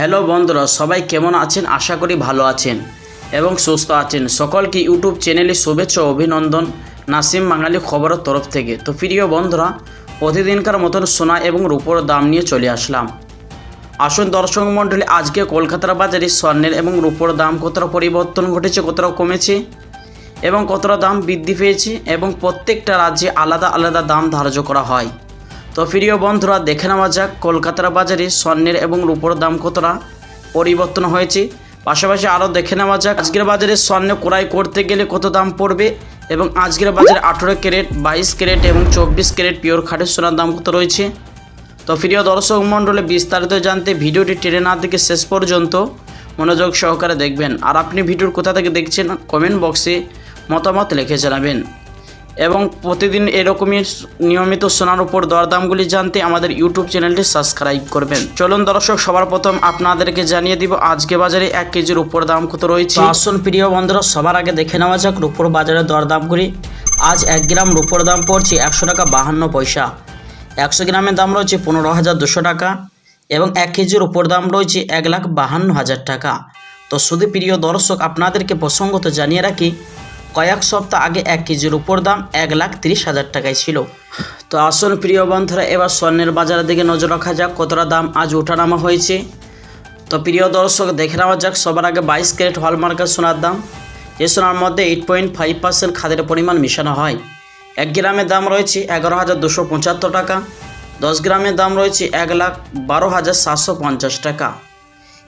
Hello বন্ধুরা, সবাই কেমন আছেন? আশা করি ভালো আছেন এবং সুস্থ আছেন। সকলকে ইউটিউব চ্যানেলে শুভেচ্ছা অভিনন্দন। নাসিম বাঙালি খবরের তরফ থেকে। তো প্রিয় বন্ধুরা, প্রতিদিনকার মতন সোনা এবং রূপোর দাম নিয়ে চলে আসলাম। আসুন দর্শক মণ্ডলী, আজকে কলকাতার বাজারে স্বর্ণের এবং রূপোর দাম কতটা পরিবর্তন ঘটেছে, কতটা কমেছে এবং কতটা দাম বৃদ্ধি পেয়েছে এবং প্রত্যেকটা রাজ্যে আলাদা আলাদা দাম ধার্য করা হয়। তো প্রিয় বন্ধুরা দেখে নেওয়া যাক, কলকাতার বাজারে স্বর্ণের এবং রূপোর দাম কতটা পরিবর্তন হয়েছে। পাশাপাশি আরও দেখে নেওয়া যাক, আজকের বাজারে স্বর্ণ ক্রয় করতে গেলে কত দাম পড়বে এবং আজকের বাজারে আঠেরো ক্যারেট, বাইশ ক্যারেট এবং চব্বিশ ক্যারেট পিওর খাটের সোনার দাম কত রয়েছে। তো প্রিয় দর্শক মণ্ডলে, বিস্তারিত জানতে ভিডিওটি টেনে না থেকে শেষ পর্যন্ত মনোযোগ সহকারে দেখবেন। আর আপনি ভিডিওর কোথা থেকে দেখছেন, কমেন্ট বক্সে মতামত লিখে জানাবেন। এবং প্রতিদিন এরকমই নিয়মিত সোনার উপর দরদামগুলি জানতে আমাদের ইউটিউব চ্যানেলটি সাবস্ক্রাইব করবেন। চলুন দর্শক, সবার প্রথম আপনাদেরকে জানিয়ে দিব, আজকে বাজারে এক কেজির উপর দাম কত রয়েছে? আসুন প্রিয় বন্ধুরা, সবার আগে দেখে নেওয়া যাক রূপোর বাজারের দরদামগুলি আজ এক গ্রাম রূপোর দাম পড়ছে একশো টাকা বাহান্ন পয়সা। একশো গ্রামের দাম রয়েছে পনেরো হাজার দুশো টাকা এবং এক কেজির উপর দাম রয়েছে এক লাখ বাহান্ন হাজার টাকা। তো শুধু প্রিয় দর্শক, আপনাদেরকে প্রসঙ্গত জানিয়ে রাখি কয়েক সপ্তাহ আগে এক কেজির উপর দাম এক লাখ তিরিশ হাজার টাকায় ছিল। তো আসুন প্রিয় বন্ধুরা, এবার স্বর্ণের বাজারের দিকে নজর রাখা যাক, কতটা দাম আজ ওঠানামা হয়েছে। তো প্রিয় দর্শক, দেখে নেওয়া যাক, সবার আগে বাইশ ক্যারেট হলমার্কের সোনার দাম। যে সোনার মধ্যে এইট পয়েন্ট ফাইভ পার্সেন্ট খাদের পরিমাণ মেশানো হয়। এক গ্রামের দাম রয়েছে এগারো হাজার দুশো পঁচাত্তর টাকা। দশ গ্রামের দাম রয়েছে এক লাখ বারো হাজার সাতশো পঞ্চাশ টাকা।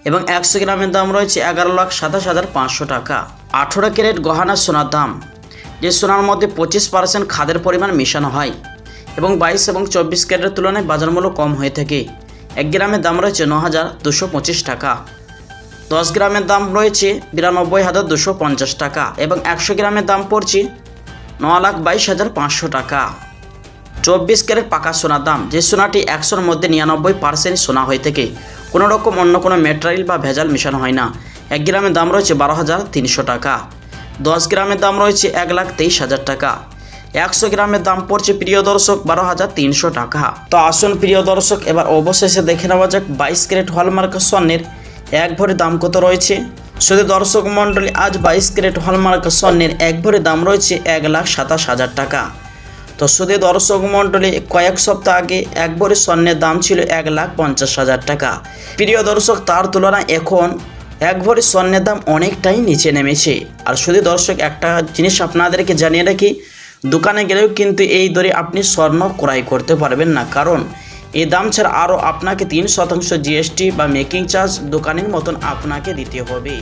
এবং একশো গ্রামের দাম রয়েছে এগারো লাখ সাতাশ হাজার পাঁচশো টাকা। আঠেরো ক্যারেট গহনা সোনার দাম, যে সোনার মধ্যে পঁচিশ পার্সেন্ট খাদের পরিমাণ মেশানো হয় এবং বাইশ এবং চব্বিশ ক্যারেটের তুলনায় বাজার মূল্য কম হয়ে থাকে। এক গ্রামের দাম রয়েছে ন হাজার দুশো পঁচিশ টাকা। দশ গ্রামের দাম রয়েছে বিরানব্বই হাজার দুশো পঞ্চাশ টাকা এবং একশো গ্রামের দাম পড়ছে ন লাখ বাইশ হাজার পাঁচশো টাকা। চব্বিশ ক্যারেট পাকা সোনার দাম। যে সোনাটি একশোর মধ্যে নিরানব্বই পার্সেন্ট সোনা হয়ে থাকে, কোনো রকম অন্য কোনো ম্যাটেরিয়াল বা ভেজাল মেশানো হয় না। এক গ্রামের দাম রয়েছে বারো হাজার তিনশো টাকা। দশ গ্রামের দাম রয়েছে এক লাখ তেইশ হাজার টাকা। একশো গ্রামের দাম পড়ছে প্রিয় দর্শক বারো হাজার তিনশো টাকা। তো আসুন প্রিয় দর্শক, এবার অবশেষে দেখে নেওয়া যাক বাইশ ক্যারেট হলমার্ক স্বর্ণের এক ভরি দাম কত রয়েছে। শুধু দর্শক মণ্ডলী, আজ বাইশ ক্যারেট হলমার্ক স্বর্ণের এক ভরি দাম রয়েছে এক লাখ সাতাশ হাজার টাকা। তো শুধু দর্শক মণ্ডলী কয়েক সপ্তাহ আগে এক ভরি স্বর্ণের দাম ছিল এক লাখ পঞ্চাশ হাজার টাকা। প্রিয় দর্শক, তার তুলনায় এখন এক ভরি স্বর্ণের দাম অনেকটাই নিচে নেমেছে। আর শুধু দর্শক, একটা জিনিস আপনাদেরকে জানিয়ে রাখি, দোকানে গেলেও কিন্তু এই দরে আপনি স্বর্ণ ক্রয় করতে পারবেন না। কারণ এই দাম ছাড়া আরও আপনাকে তিন শতাংশ জিএসটি বা মেকিং চার্জ দোকানের মতন আপনাকে দিতে হবে।